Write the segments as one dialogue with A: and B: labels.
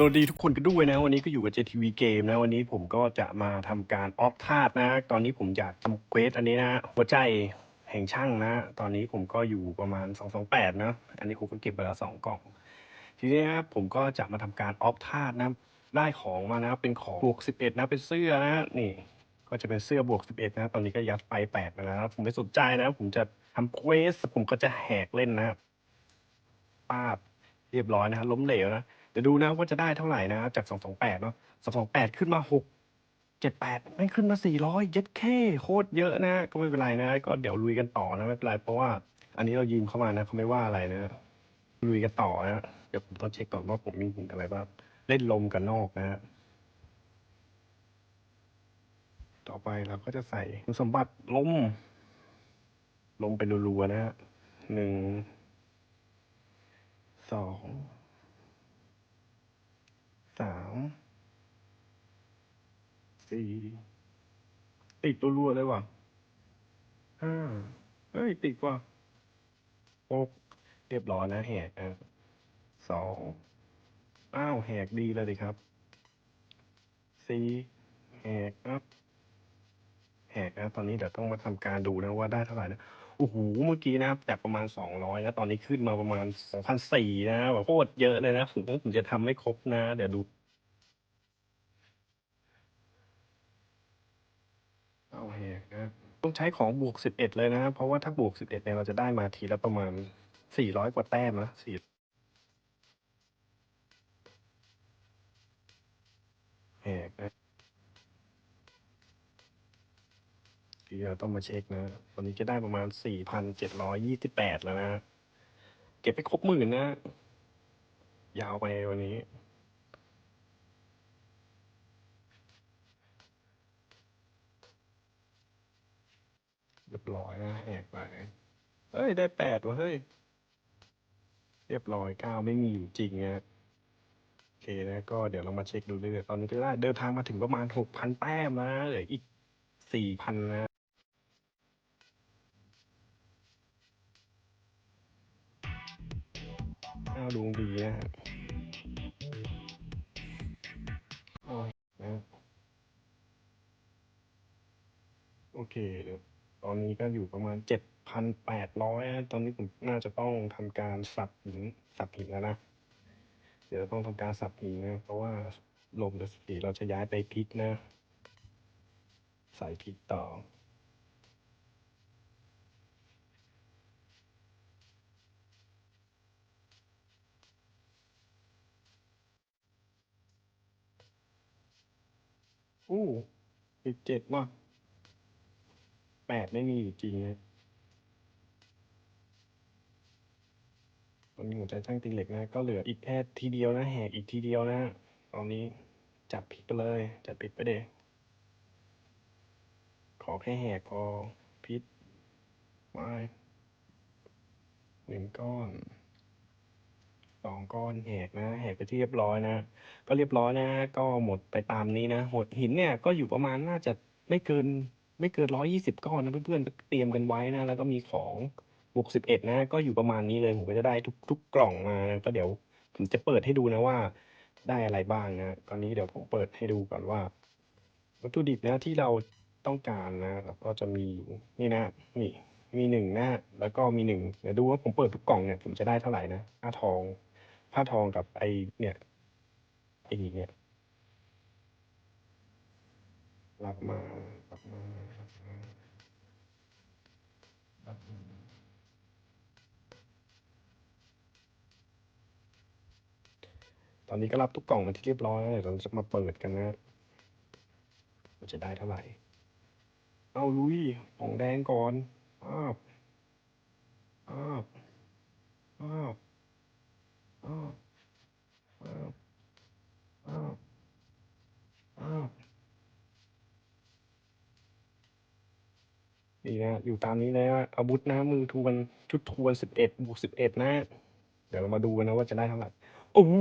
A: สวัสดีทุกคนกันด้วยนะ วันนี้ก็อยู่กับ JTV Game นะ วันนี้ผมก็จะมาทำการออฟธาตุนะ ตอนนี้ผมอยากทำเควสอันนี้นะ หัวใจแห่งช่างนะ ตอนนี้ผมก็อยู่ประมาณ 228 นะ อันนี้ผมก็เก็บไปแล้วสองกล่อง ทีนี้นะผมก็จะมาทำการออฟธาตุนะ ได้ของมานะเป็นของบวก 11 นะ เป็นเสื้อนะ นี่ ก็จะเป็นเสื้อบวก 11 นะ ตอนนี้ก็ยัดไป8ไปแล้วนะผมไม่สนใจนะ ผมจะทำเควส ผมก็จะแหกเล่นนะป้าบเรียบร้อยนะล้มเหลวนะ เดี๋ยวดูนะว่าจะได้เท่าไหร่นะจาก 228 เนาะ228 ขึ้นมา 6 78ไม่ขึ้นมา 400 เย็ดแค่โคตรเยอะนะ ก็ไม่เป็นไรนะ ก็เดี๋ยวลุยกันต่อนะ ไม่เป็นไร เพราะว่าอันนี้เรายืมเข้ามานะเขาไม่ว่าอะไรนะ ลุยกันต่อนะ เดี๋ยวผมต้องเช็คก่อนว่าผมมีหินอะไรบ้าง เล่นลมกับนอกนะฮะต่อไปเราก็จะใส่คุณสมบัติลม ลมเป็นรัวๆนะฮะหนึ่ง สอง สามสี่ติดตัวรัวเลยว่ะห้าเฮ้ย ติดว่ะหกเรียบร้อยนะแหกอะสองอ้าวแหกดีเลยดิครับสี่แหกครั แหกนะตอนนี้เดี๋ยวต้องมาทำการดูนะว่าได้เท่าไหร่นะโอ้โหเมื่อกี้นะครับจากประมาณสองร้อยแล้วตอนนี้ขึ้นมาประมาณสองพันสี่นะแบบโคตรเยอะเลยนะผมผมจะทำไม่ครบนะ เดี๋ยวดูเอาแหกนะต้องใช้ของบวกสิบเอ็ดเลยนะเพราะว่าถ้าบวกสิบเอ็ดเนี่ยเราจะได้มาทีละประมาณสี่ร้อยกว่าแต้มนะสี่แหกนะ ทีเราต้องมาเช็คนะตอนนี้จะได้ประมาณสี่พันเจ็ดร้อยยี่สิบแปดแล้วนะ เก็บไปครบหมื่นนะ ยาวไปวันนี้ เรียบร้อยนะแหกไป เฮ้ย ได้แปดวะเฮ้ย เรียบร้อยเก้าไม่มีอยู่จริงนะโอเคนะก็เดี๋ยวเรามาเช็คดูเรื่อยๆตอนนี้ก็ได้เดินทางมาถึงประมาณหกพันแต้มนะเหลืออีกสี่พันนะ อ้าวดวงดีนะฮะโอ้ยนะโอเคเดี๋ยตอนนี้ก็อยู่ประมาณเจ็ดพันแปดร้อยตอนนี้ผมน่าจะต้องทำการสับหินสับหินแล้วนะ เดี๋ยวต้องทำการสับหินนะ เพราะว่าลมเดือสีเราจะย้ายไปพริกนะใส่พริกต่อ อู้สิบเจ็ดว่ะแปดไม่มีอยู่จริงนะตอนนี้หัวใจช่างตีเหล็กนะ ก็เหลืออีกแค่ทีเดียวนะ แหกอีกทีเดียวนะ ตอนนี้จับผิดไปเลย จับผิดไปเดยขอแค่แหกพอพิษไม่หนึ่งก้อน องก้อนแหกนะแหกไปที่เรียบร้อยนะ ก็เรียบร้อยนะ ก็หมดไปตามนี้นะหดหินเนี่ยก็อยู่ประมาณน่าจะไม่เกินไม่เกินร้อยี่สิบก้อนนะเพื่อนๆเตรียมกันไว้นะ แล้วก็มีของบวกสิบเอ็ดนะ ก็อยู่ประมาณนี้เลยผมก็จะได้ทุกทุกกล่องมานะก็เดี๋ยวผมจะเปิดให้ดูนะว่า ได้อะไรบ้างนะตอนนี้เดี๋ยวผมเปิดให้ดูก่อนว่าวัตถุดิบนะที่เราต้องการนะแล้วก็จะมีนี่นะนี่มีหนึ่งนะแล้วก็มีหนึ่งเดี๋ยวดูว่าผมเปิดทุกกล่องเนี่ยผมจะได้เท่าไหร่นะผ้าทอง ผ้าทองกับไอเนี่ยไอเนี่ยรับมารับมารับมารับมาตอนนี้ก็รับทุกกล่องมาที่เรียบร้อยแล้วเดี๋ยวเราจะมาเปิดกันนะว่าจะได้เท่าไหร่ เอาลุยของแดงก่อนอ้าวอ้าวอ้าวอ้าวอ้าวอ้าวอ้าว นี่นะ อยู่ตามนี้เลยนะอาวุธนะมือทวนชุดทวนสิบเอ็ดบวกสิบเอ็ดนะ เดี๋ยวเรามาดูกันนะว่าจะได้เท่าไหร่โอ้โห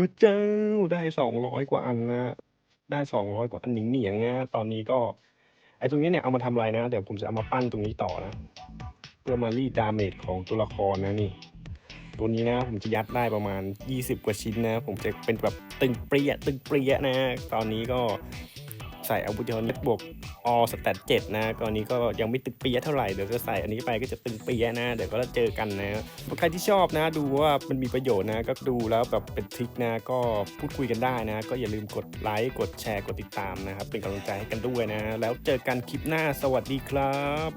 A: พระเจ้าได้สองร้อยกว่าอันนะได้สองร้อยกว่าอันหนิงเหนียงนะตอนนี้ก็ไอ้ตรงนี้เนี่ยเอามาทำอะไรนะ เดี๋ยวผมจะเอามาปั้นตรงนี้ต่อนะ เพื่อมารีดดาเมจของตัวละครนะนี่ ตัวนี้นะผมจะยัดได้ประมาณ 20 กว่าชิ้นนะ ผมจะเป็นแบบตึงเปรี้ยตึงเปรี้ยนะ ตอนนี้ก็ใส่อาวุธยนต์บวก อสแตทเจ็ดนะตอนนี้ก็ยังไม่ตึงเปียเท่าไหร่ เดี๋ยวจะใส่อันนี้ไปก็จะตึงเปียนะ เดี๋ยวก็เจอกันนะ ใครที่ชอบนะ ดูว่ามันมีประโยชน์นะ ก็ดูแล้วแบบเป็นทริคนะ ก็พูดคุยกันได้นะ ก็อย่าลืมกดไลค์ กดแชร์ กดติดตามนะครับ เป็นกำลังใจให้กันด้วยนะ แล้วเจอกันคลิปหน้า สวัสดีครับ